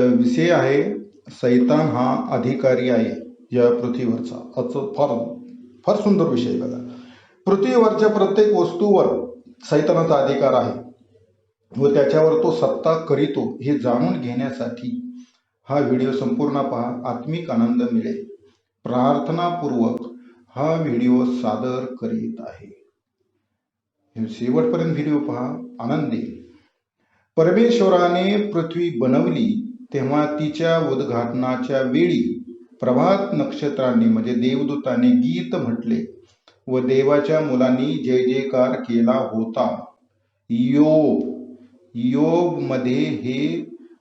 विषय आहे सैतान हा अधिकारी आहे या पृथ्वीवरचा. असं फार फार सुंदर विषय बघा. पृथ्वीवरच्या प्रत्येक वस्तूवर सैतानाचा अधिकार आहे. व त्याच्यावर तो सत्ता करीतो हे जाणून घेण्यासाठी हा व्हिडिओ संपूर्ण पहा. आत्मिक आनंद मिळेल. प्रार्थनापूर्वक हा व्हिडिओ सादर करीत आहे. शेवटपर्यंत व्हिडिओ पहा. आनंद. येईल परमेश्वराने पृथ्वी बनवली तेव्हा तिच्या उद्घाटनाच्या वेळी प्रभात नक्षत्रांनी म्हणजे देवदूताने गीत म्हटले व देवाच्या मुलांनी जय जयकार केला होता. योग योगमध्ये हे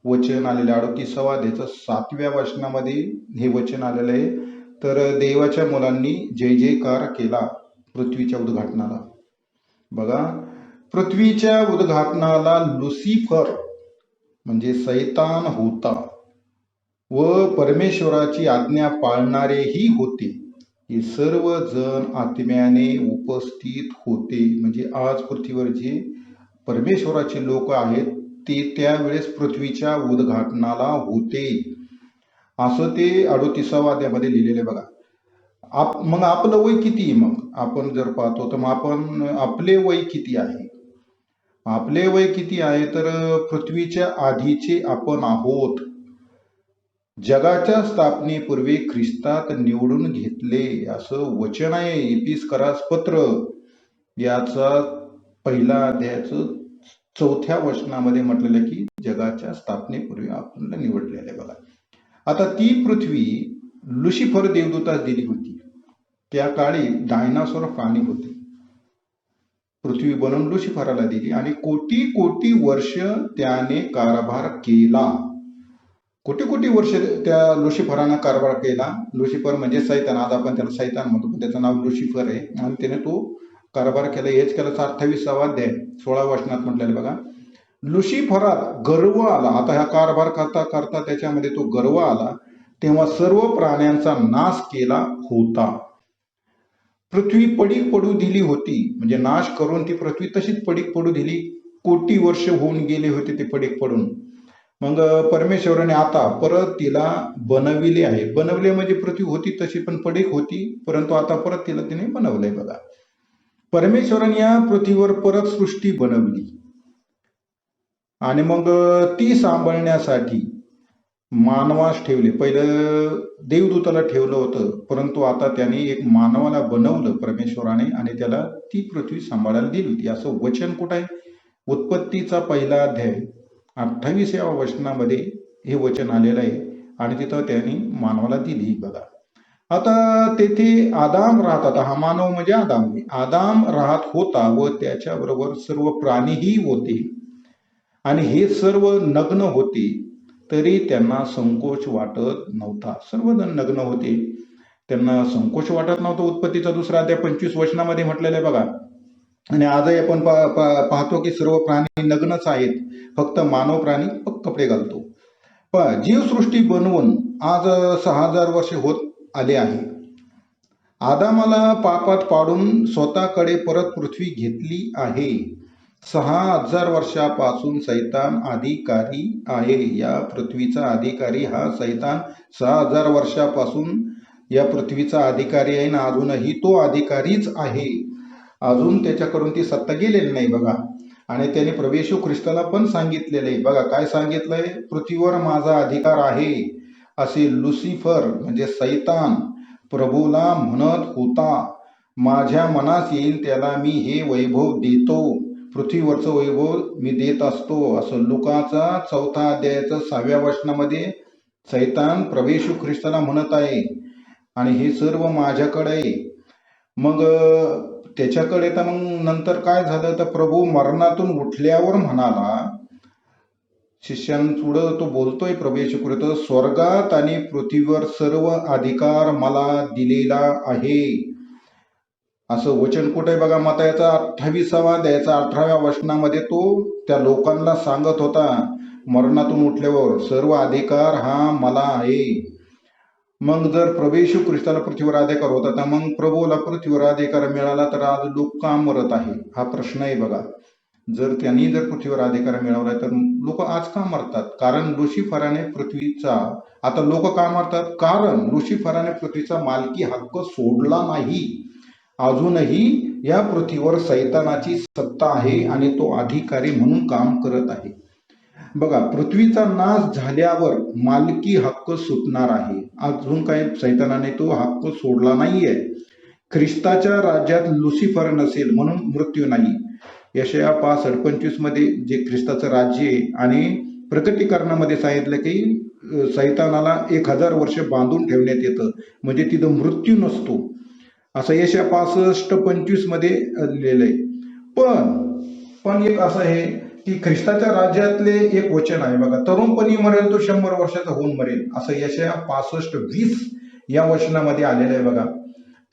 वचन आलेलं आहे. अडतीसावा त्याचं सातव्या वचनामध्ये हे वचन आलेलं आहे. तर देवाच्या मुलांनी जय जयकार केला पृथ्वीच्या उद्घाटनाला. बघा पृथ्वीच्या उद्घाटनाला लुसिफर म्हणजे सैतान होता. व परमेश्वराची आज्ञा पाळणारेही होते. हे सर्व जण आत्म्याने उपस्थित होते. म्हणजे आज पृथ्वीवर जे परमेश्वराचे लोक आहेत ते त्यावेळेस पृथ्वीच्या उद्घाटनाला होते. असं ते अडोतीसावा अध्यामध्ये लिहिलेलं आहे बघा. आप मग आपलं वय किती आहे मग? आपण जर पाहतो तर मग आपण आपले वय किती आहे? आपले वय किती आहे? तर पृथ्वीच्या आधीचे आपण आहोत. जगाच्या स्थापनेपूर्वी ख्रिस्तात निवडून घेतले. असं वचन आहे. एपिस पत्र. याचा पहिला अध्यायाचं चौथ्या वचनामध्ये म्हटलेलं की जगाच्या स्थापनेपूर्वी आपण निवडलेले आहे. बघा. आता ती पृथ्वी लुशिफर देवदूतास दिली होती. त्या काळी डायनासोर प्राणी होते. पृथ्वी बनवून लुशिफराला दिली आणि कोटी कोटी वर्ष त्याने कारभार केला. कोटी कोटी वर्ष त्या लुशिफरानं कारभार केला. लुशिफर म्हणजे सैतान. आज आपण त्याला सैतान म्हणतो पण त्याचं नाव लुशिफर आहे. आणि त्याने तो कारभार केला. हेच केला अठ्ठावीसावा अध्याय सोळा वचनात म्हटलेलं बघा. लुशिफरात गर्व आला. आता ह्या कारभार करता करता त्याच्यामध्ये तो गर्व आला. तेव्हा सर्व प्राण्यांचा नाश केला होता. पृथ्वी पडीक पडू दिली होती. म्हणजे नाश करून ती पृथ्वी तशीच पडीक पडू दिली. कोटी वर्ष होऊन गेले होते ते पडीक पडून. मग परमेश्वराने आता परत तिला बनविले आहे. बनवले म्हणजे पृथ्वी होती तशी पण पडीक होती. परंतु आता परत तिला तिने बनवलंय बघा. परमेश्वराने या पृथ्वीवर परत सृष्टी बनवली. आणि मग ती सांभाळण्यासाठी मानवास ठेवले. पहिलं देवदूताला ठेवलं होतं परंतु आता त्याने एक मानवाला बनवलं परमेश्वराने आणि त्याला ती पृथ्वी सांभाळायला दिली होती. असं वचन कुठं आहे? उत्पत्तीचा पहिला अध्याय अठ्ठावीसाव्या वचनामध्ये हे वचन आलेलं आहे आणि तिथं त्यांनी मानवाला दिली बघा. आता तेथे आदाम राहत आता हा मानव म्हणजे आदाम. आदाम राहत होता व त्याच्याबरोबर सर्व प्राणीही होते. आणि हे सर्व नग्न होते. तरी त्यांना संकोच वाटत नव्हता. सर्वजण नग्न होते. त्यांना संकोच वाटत नव्हता उत्पत्तीचा दुसरा त्या पंचवीस वचनामध्ये म्हटलेलं आहे बघा. आणि आजही आपण पाहतो की सर्व प्राणी नग्नच आहेत. फक्त मानव प्राणी कपडे घालतो. पण जीवसृष्टी बनवून आज सहा हजार वर्ष होत आले आहे. आदामाला पापात पाडून स्वतःकडे परत पृथ्वी घेतली आहे. सहा हजार वर्षापासून सैतान अधिकारी आहे. या पृथ्वीचा अधिकारी हा सैतान. सहा हजार वर्षापासून या पृथ्वीचा अधिकारी आहे ना अजूनही तो अधिकारीच आहे. अजून त्याच्याकडून ती सत्ता गेलेली नाही बघा. आणि त्याने प्रवेशू ख्रिस्ताला पण सांगितलेलं आहे. बघा काय सांगितलंय? पृथ्वीवर माझा अधिकार आहे. असे लुसिफर म्हणजे सैतान प्रभूला म्हणत होता. माझ्या मनात येईल त्याला मी हे वैभव देतो. पृथ्वीवरचं वैभव मी देत असतो असं लुकाचा चौथा अध्यायाचं सहाव्या वचनामध्ये सैतान प्रवेशू ख्रिस्ताला म्हणत आहे आणि हे सर्व माझ्याकडे आहे. मग त्याच्याकडे तर मग नंतर काय झालं? तर प्रभू मरणातून उठल्यावर म्हणाला शिष्यांपुढं तो बोलतोय प्रवेश स्वर्गात आणि पृथ्वीवर सर्व अधिकार मला दिलेला आहे. असं वचन कुठे बघा मतायाचा अठ्ठावीसावा द्यायचा अठराव्या वचनामध्ये तो त्या लोकांना सांगत होता मरणातून उठल्यावर सर्व अधिकार हा मला आहे. मग जर प्रवेश ख्रिस्ताला पृथ्वीवर अधिकार होता तर मग प्रभूला पृथ्वीवर अधिकार मिळाला तर आज लोक का मरत आहे? हा प्रश्न आहे बघा. जर त्यांनी जर पृथ्वीवर अधिकार मिळवला तर लोक आज का मरतात? कारण लुसिफराने पृथ्वीचा आता लोक का मरतात? कारण लुसिफराने पृथ्वीचा मालकी हक्क सोडला नाही. अजूनही या पृथ्वीवर सैतानाची सत्ता आहे आणि तो अधिकारी म्हणून काम करत आहे. बघा पृथ्वीचा नाश झाल्यावर मालकी हक्क सुटणार आहे. अजून काही सैतानाने तो हक्क सोडला नाहीये. ख्रिस्ताच्या राज्यात लुसिफर नसेल म्हणून मृत्यू नाही. यशया पाच पंचवीसमध्ये जे ख्रिस्ताचं राज्य आहे आणि प्रकटीकरणामध्ये सांगितलं की सैतानाला एक हजार वर्ष बांधून ठेवण्यात येतं. म्हणजे तिथं मृत्यू नसतो. असं यशा पासष्ट पंचवीसमध्ये लिहिलंय. पण पण एक असं आहे की ख्रिस्ताच्या राज्यातले एक वचन आहे बघा तरुणपणी मरेल तो शंभर वर्षाचा होऊन मरेल. असं यशया पासष्ट वीस या वचनामध्ये आलेलं आहे बघा.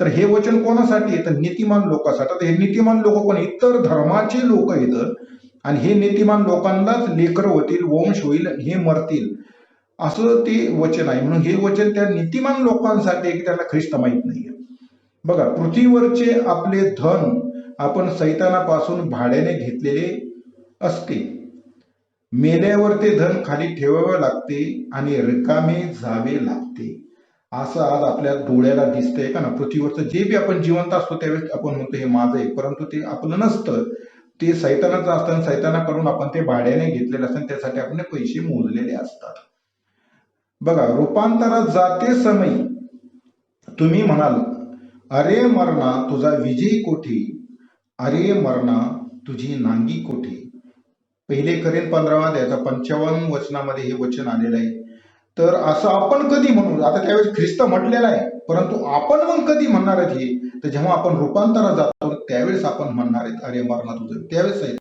तर हे वचन कोणासाठी आहे? तर नीतिमान लोकांसाठी. आता हे नीतिमान लोक कोण इतर धर्माचे लोक आहेत. आणि हे नीतिमान लोकांनाच लेकर होतील वंश होईल हे मरतील. असं ते वचन आहे. म्हणून हे वचन त्या नीतिमान लोकांसाठी आहे की त्यांना ख्रिस्त माहीत नाहीये. बघा पृथ्वीवरचे आपले धन आपण सैतानापासून भाड्याने घेतलेले असते. मेल्यावर ते धन खाली ठेवावे लागते आणि रिकामे जावे लागते. असं आज आपल्या डोळ्याला दिसतंय का ना? पृथ्वीवरचं जे बी आपण जिवंत असतो त्यावेळेस आपण म्हणतो हे माझं आहे. परंतु ते आपलं नसतं. ते सैतानाचं असतं आणि सैतानाकडून आपण ते भाड्याने घेतलेलं असतं त्यासाठी आपण पैसे मोजलेले असतात. बघा रूपांतरात जाते समय तुम्ही म्हणाल अरे मरणा तुझा विजय कोठी. अरे मरणा तुझी नांगी कोठी. पहिले करेन पंधरावा द्यायचा पंचावन्न वचनामध्ये हे वचन आलेलं आहे. तर असं आपण कधी म्हणू? आता त्यावेळेस ख्रिस्त म्हटलेला आहे. परंतु आपण मग कधी म्हणणार आहेत हे? तर जेव्हा आपण रूपांतरात जातो त्यावेळेस आपण म्हणणार आहेत अरे मरणा तुझं. त्यावेळेस आहे.